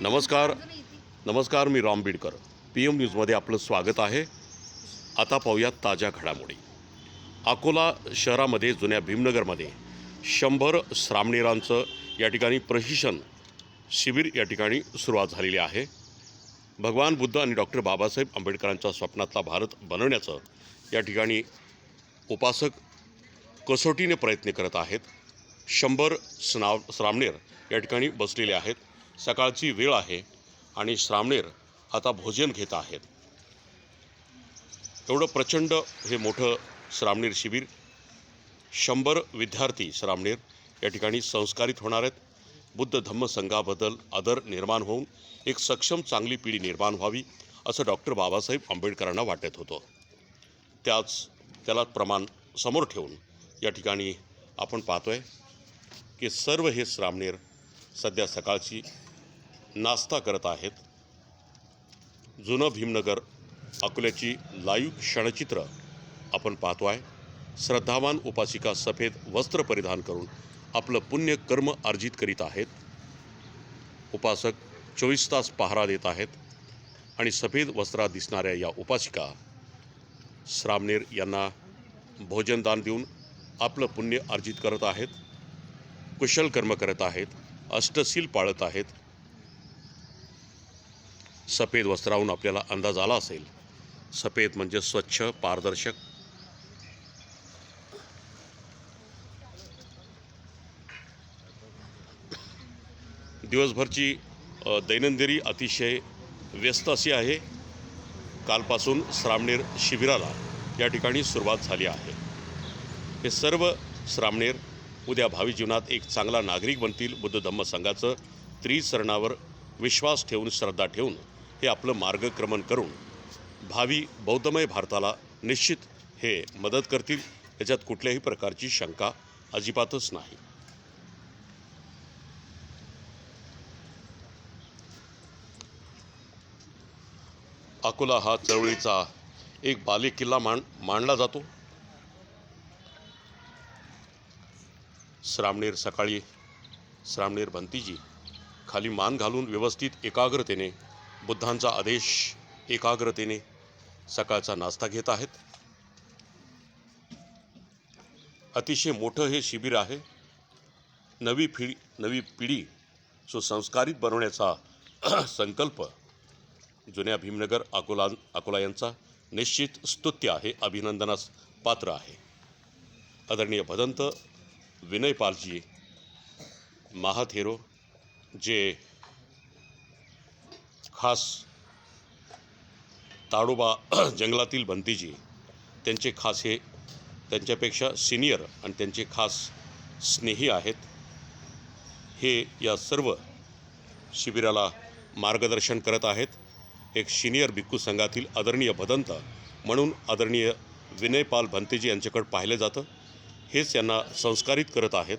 नमस्कार. नमस्कार मी राम बिडकर. पी एम न्यूजमध्ये आपलं स्वागत आहे. आता पाहूयात ताज्या घडामोडी. अकोला शहरामध्ये जुन्या भीमनगरमध्ये शंभर श्रामणेरांचं या ठिकाणी प्रशिक्षण शिबिर या ठिकाणी सुरुवात झालेली आहे. भगवान बुद्ध आणि डॉक्टर बाबासाहेब आंबेडकरांच्या स्वप्नातला भारत बनवण्याचं या ठिकाणी उपासक कसोटीने प्रयत्न करत आहेत. शंभर स्नाव श्रामणेर या ठिकाणी बसलेले आहेत. सकाळची वेळ आहे आणि श्रामणेर आता भोजन घेत आहेत. एवढं प्रचंड हे मोठं श्रामणेर शिबिर शंभर विद्यार्थी श्रामणेर या ठिकाणी संस्कारित होणार आहेत. बुद्ध धम्म संघाबद्दल आदर निर्माण होऊन एक सक्षम चांगली पिढी निर्माण व्हावी असं डॉक्टर बाबासाहेब आंबेडकरांना वाटत होतं. त्याच त्याला प्रमाण समोर ठेवून या ठिकाणी आपण पाहतोय की सर्व हे श्रामणेर सध्या सकाळची नाश्ता करत आहेत. जुनं भीमनगर अकोल्याची लाईव्ह क्षणचित्र आपण पाहतो आहे श्रद्धावान उपासिका सफेद वस्त्र परिधान करून आपलं पुण्य कर्म अर्जित करीत आहेत. उपासक चोवीस तास पहारा देत आहेत आणि सफेद वस्त्रात दिसणाऱ्या या उपासिका श्रामनेर यांना भोजनदान देऊन आपलं पुण्य अर्जित करत आहेत. कुशल कर्म करत आहेत. अष्टशील पाळत आहेत. सफेद वस्त्राहून आपल्याला अंदाज आला असेल. सफेद म्हणजे स्वच्छ पारदर्शक. दिवसभरची दैनंदिनी अतिशय व्यस्त अशी आहे. कालपासून श्रामणेर शिबिराला या ठिकाणी सुरुवात झाली आहे. हे सर्व श्रामणेर उद्या भावी जीवनात एक चांगला नागरिक बनतील बुद्ध धम्म संघाचं त्रिसरणावर विश्वास ठेवून श्रद्धा ठेवून हे आपलं मार्गक्रमण करून भावी बौद्धमय भारताला निश्चित हे मदत करतील याच्यात कुठल्याही प्रकारची शंका अजिबातच नाही. अकोला हा चळवळीचा एक बालेकिल्ला मान मानला जातो. श्रामणेर सकाळी श्रामणेर भंतीजी खाली मान घालून व्यवस्थित एकाग्रतेने बुद्धांचा आदेश एकाग्रतेने सकाळचा नाश्ता घेत आहेत. अतिशय मोठं हे शिबिर आहे. नवी पिढी नवी पिढी सुसंस्कारित बनवण्याचा संकल्प जुन्या भीमनगर अकोला अकोला यांचा निश्चित स्तुत्य आहे अभिनंदनास पात्र आहे. आदरणीय भदंत विनय पालजी महाथेरो जे खास ताडोबा जंगलातील बंतीजी त्यांचे खास हे त्यांच्यापेक्षा सिनियर आणि त्यांचे खास स्नेही आहेत. हे या सर्व शिबिराला मार्गदर्शन करत आहेत. एक सिनियर भिक्खू संघातील आदरणीय भदंत म्हणून आदरणीय विनयपाल भंतेजी यांच्याकडे पाहिलं जातं. हेच यांना संस्कारित करत आहेत.